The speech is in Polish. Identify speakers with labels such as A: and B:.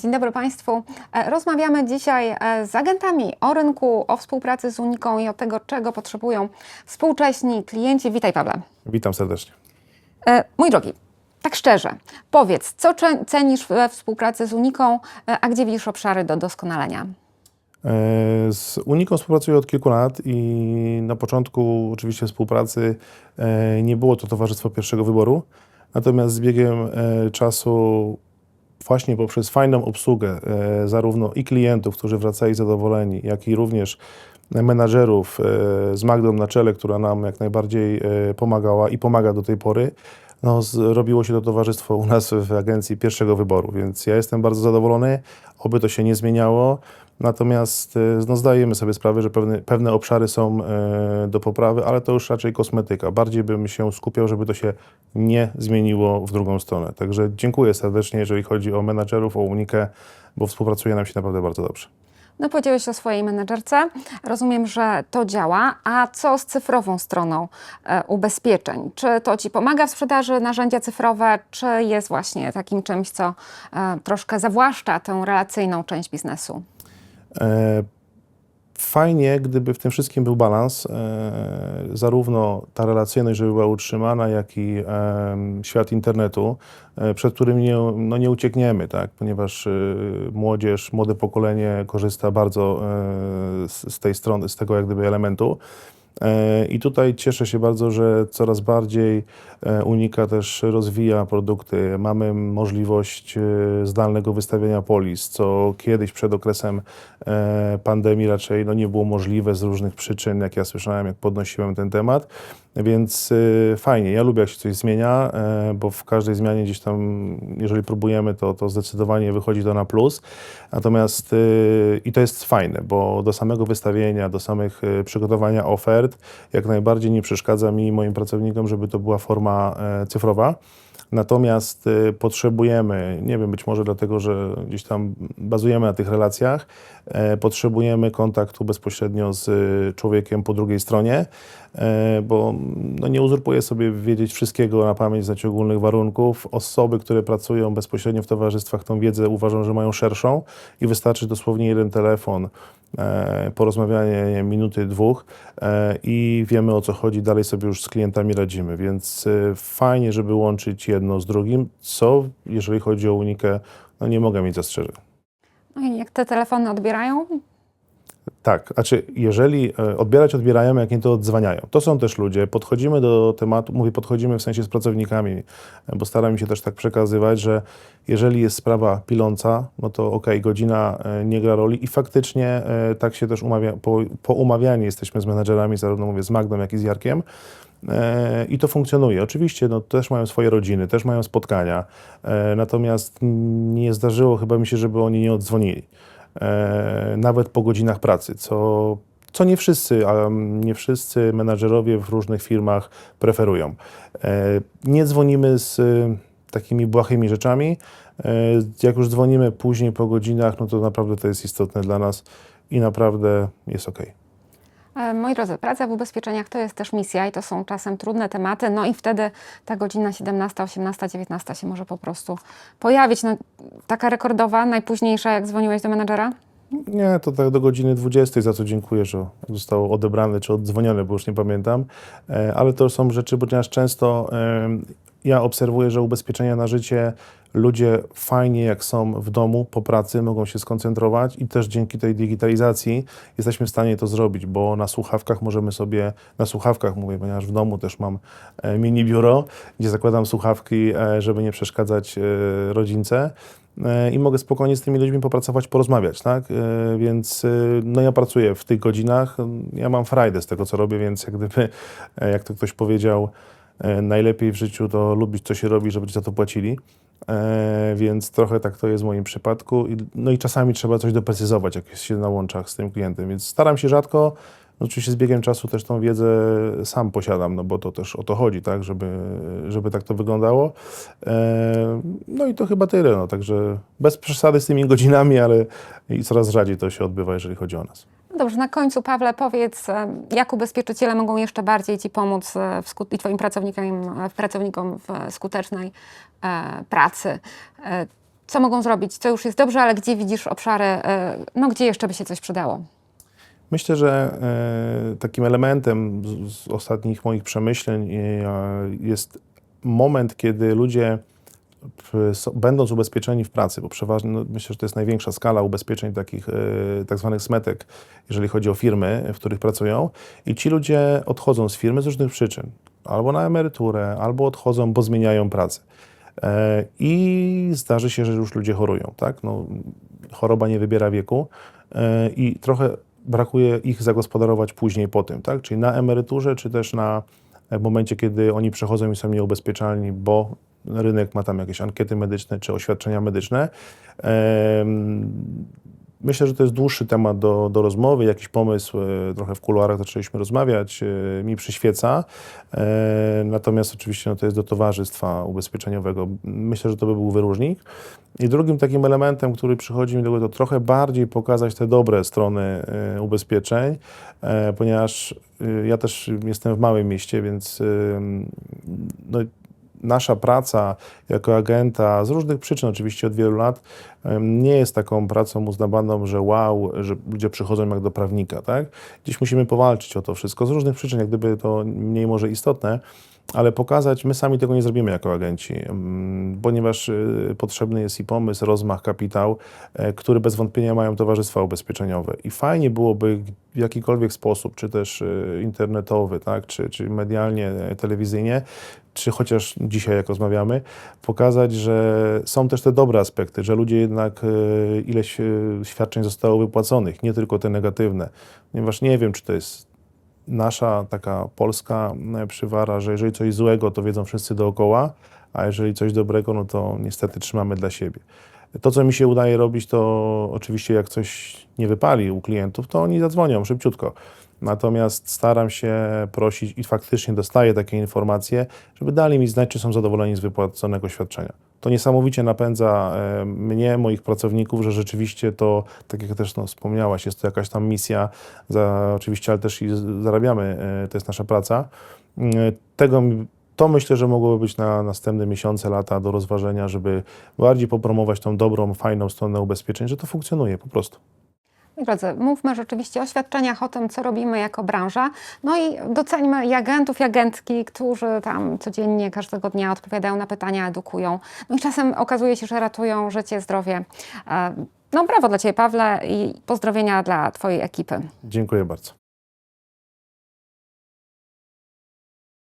A: Dzień dobry Państwu. E, Rozmawiamy dzisiaj e, z agentami o rynku, o współpracy z Uniką i o tego, czego potrzebują współcześni klienci. Witaj Pawle.
B: Witam serdecznie.
A: E, Mój drogi, tak szczerze, powiedz, co cenisz we współpracy z Uniką, a gdzie widzisz obszary do doskonalenia?
B: Z Uniką współpracuję od kilku lat i na początku oczywiście współpracy nie było to towarzystwo pierwszego wyboru, natomiast z biegiem czasu właśnie poprzez fajną obsługę e, zarówno i klientów, którzy wracali zadowoleni, jak i również menadżerów e, z Magdą na czele, która nam jak najbardziej e, pomagała i pomaga do tej pory, no, zrobiło się to towarzystwo u nas w agencji pierwszego wyboru, więc ja jestem bardzo zadowolony, oby to się nie zmieniało. Natomiast e, no, zdajemy sobie sprawę, że pewne, pewne obszary są do poprawy, ale to już raczej kosmetyka. Bardziej bym się skupiał, żeby to się nie zmieniło w drugą stronę. Także dziękuję serdecznie, jeżeli chodzi o menadżerów, o Unikę, bo współpracuje nam się naprawdę bardzo dobrze.
A: No powiedziałeś o swojej menedżerce. Rozumiem, że to działa. A co z cyfrową stroną e, ubezpieczeń? Czy to Ci pomaga w sprzedaży narzędzia cyfrowe, czy jest właśnie takim czymś, co e, troszkę zawłaszcza tę relacyjną część biznesu?
B: E, Fajnie, gdyby w tym wszystkim był balans, e, zarówno ta relacyjność, żeby była utrzymana, jak i em, świat internetu, e, przed którym nie, no nie uciekniemy, tak? ponieważ e, młodzież, młode pokolenie korzysta bardzo e, z, z tej strony, z tego jak gdyby elementu. I tutaj cieszę się bardzo, że coraz bardziej e, Unika też rozwija produkty. Mamy możliwość e, zdalnego wystawiania polis, co kiedyś przed okresem e, pandemii raczej no, nie było możliwe z różnych przyczyn, jak ja słyszałem, jak podnosiłem ten temat. Więc e, fajnie, ja lubię jak się coś zmienia, e, bo w każdej zmianie gdzieś tam, jeżeli próbujemy, to, to zdecydowanie wychodzi to na plus. Natomiast e, i to jest fajne, bo do samego wystawienia, do samych e, przygotowania ofert, jak najbardziej nie przeszkadza mi moim pracownikom, żeby to była forma e, cyfrowa. Natomiast y, potrzebujemy, nie wiem, być może dlatego, że gdzieś tam bazujemy na tych relacjach, e, potrzebujemy kontaktu bezpośrednio z y, człowiekiem po drugiej stronie, e, bo no, nie uzurpuję sobie wiedzieć wszystkiego na pamięć, znać ogólnych warunków. Osoby, które pracują bezpośrednio w towarzystwach, tą wiedzę uważam, że mają szerszą i wystarczy dosłownie jeden telefon, porozmawianie nie wiem, minuty, dwóch e, i wiemy o co chodzi, dalej sobie już z klientami radzimy, więc e, fajnie, żeby łączyć jedno z drugim, co jeżeli chodzi o Unikę, no nie mogę mieć zastrzeżeń.
A: No jak te telefony odbierają?
B: Tak, znaczy jeżeli e, odbierać odbierają, jak nie to odzwaniają. To są też ludzie, podchodzimy do tematu, mówię podchodzimy w sensie z pracownikami, e, bo staram się też tak przekazywać, że jeżeli jest sprawa piląca, no to okej, godzina e, nie gra roli i faktycznie tak się też umawia, po, po umawianiu jesteśmy z menedżerami, zarówno mówię z Magdą, jak i z Jarkiem. I to funkcjonuje. Oczywiście no, też mają swoje rodziny, też mają spotkania, natomiast nie zdarzyło chyba mi się, żeby oni nie odzwonili nawet po godzinach pracy, co, co nie wszyscy, a nie wszyscy menadżerowie w różnych firmach preferują. E, nie dzwonimy z e, takimi błahymi rzeczami. E, jak już dzwonimy później po godzinach, no to naprawdę to jest istotne dla nas i naprawdę jest ok.
A: E, Moi drodzy, praca w ubezpieczeniach to jest też misja i to są czasem trudne tematy, no i wtedy ta godzina 17, 18, 19 się może po prostu pojawić. No, taka rekordowa, najpóźniejsza, jak dzwoniłeś do menedżera?
B: Nie, to tak do godziny 20, za co dziękuję, że zostało odebrane czy oddzwonione, bo już nie pamiętam. E, Ale to są rzeczy, ponieważ często ja obserwuję, że ubezpieczenia na życie ludzie fajnie jak są w domu po pracy mogą się skoncentrować i też dzięki tej digitalizacji jesteśmy w stanie to zrobić, bo na słuchawkach możemy sobie, na słuchawkach mówię, ponieważ w domu też mam e, mini biuro, gdzie zakładam słuchawki, e, żeby nie przeszkadzać e, rodzince i mogę spokojnie z tymi ludźmi popracować, porozmawiać, tak? Więc no ja pracuję w tych godzinach, ja mam frajdę z tego, co robię, więc jak gdyby, jak to ktoś powiedział, najlepiej w życiu to lubić, co się robi, żeby ci za to płacili. E, więc trochę tak to jest w moim przypadku. No i czasami trzeba coś doprecyzować, jak się na łączach z tym klientem, więc staram się rzadko. No Oczywiście z biegiem czasu też tą wiedzę sam posiadam, no bo to też o to chodzi, tak, żeby, żeby tak to wyglądało. E, no i to chyba tyle, no, także bez przesady z tymi godzinami, ale i coraz rzadziej to się odbywa, jeżeli chodzi o nas.
A: No Dobrze, na końcu Pawle powiedz, e, jak ubezpieczyciele mogą jeszcze bardziej Ci pomóc e, i Twoim pracownikom, e, pracownikom w skutecznej e, pracy. E, co mogą zrobić? Co już jest dobrze, ale gdzie widzisz obszary, e, no gdzie jeszcze by się coś przydało?
B: Myślę, że e, takim elementem z, z ostatnich moich przemyśleń e, jest moment, kiedy ludzie będąc ubezpieczeni w pracy, bo przeważnie no, myślę, że to jest największa skala ubezpieczeń takich e, tak zwanych smetek, jeżeli chodzi o firmy, w których pracują i ci ludzie odchodzą z firmy z różnych przyczyn. Albo na emeryturę, albo odchodzą, bo zmieniają pracę. E, I zdarzy się, że już ludzie chorują, tak? No, choroba nie wybiera wieku e, i trochę brakuje ich zagospodarować później po tym, tak? Czyli na emeryturze, czy też na w momencie, kiedy oni przechodzą i są nieubezpieczalni, bo rynek ma tam jakieś ankiety medyczne czy oświadczenia medyczne. Myślę, że to jest dłuższy temat do, do rozmowy, jakiś pomysł, e, trochę w kuluarach zaczęliśmy rozmawiać, e, mi przyświeca. E, Natomiast oczywiście no, to jest do towarzystwa ubezpieczeniowego. Myślę, że to by był wyróżnik. I drugim takim elementem, który przychodzi mi do głowy, to trochę bardziej pokazać te dobre strony ubezpieczeń, ponieważ ja też jestem w małym mieście, więc no, nasza praca jako agenta, z różnych przyczyn oczywiście od wielu lat, nie jest taką pracą uznawaną, że wow, że ludzie przychodzą jak do prawnika, tak? Dziś musimy powalczyć o to wszystko z różnych przyczyn, jak gdyby to mniej może istotne, ale pokazać, my sami tego nie zrobimy jako agenci, mm, ponieważ y, potrzebny jest i pomysł, rozmach, kapitał, e, który bez wątpienia mają towarzystwa ubezpieczeniowe. I fajnie byłoby w jakikolwiek sposób, czy też y, internetowy, tak, czy, czy medialnie, e, telewizyjnie, czy chociaż dzisiaj, jak rozmawiamy, pokazać, że są też te dobre aspekty, że ludzie jednak e, ileś świadczeń zostało wypłaconych, nie tylko te negatywne. Ponieważ nie wiem, czy to jest nasza taka polska e, przywara, że jeżeli coś złego, to wiedzą wszyscy dookoła, a jeżeli coś dobrego, no to niestety trzymamy dla siebie. To, co mi się udaje robić, to oczywiście jak coś nie wypali u klientów, to oni zadzwonią szybciutko. Natomiast staram się prosić i faktycznie dostaję takie informacje, żeby dali mi znać, czy są zadowoleni z wypłaconego świadczenia. To niesamowicie napędza e, mnie, moich pracowników, że rzeczywiście to, tak jak też no, wspomniałaś, jest to jakaś tam misja, za, oczywiście, ale też i zarabiamy, e, to jest nasza praca. E, Tego to myślę, że mogłoby być na następne miesiące, lata do rozważenia, żeby bardziej popromować tą dobrą, fajną stronę ubezpieczeń, że to funkcjonuje po prostu.
A: Drodzy, mówmy rzeczywiście o świadczeniach, o tym, co robimy jako branża. No i doceńmy i agentów, i agentki, którzy tam codziennie, każdego dnia odpowiadają na pytania, edukują. No i czasem okazuje się, że ratują życie, zdrowie. E, No brawo dla Ciebie, Pawle, i pozdrowienia dla Twojej ekipy.
B: Dziękuję bardzo.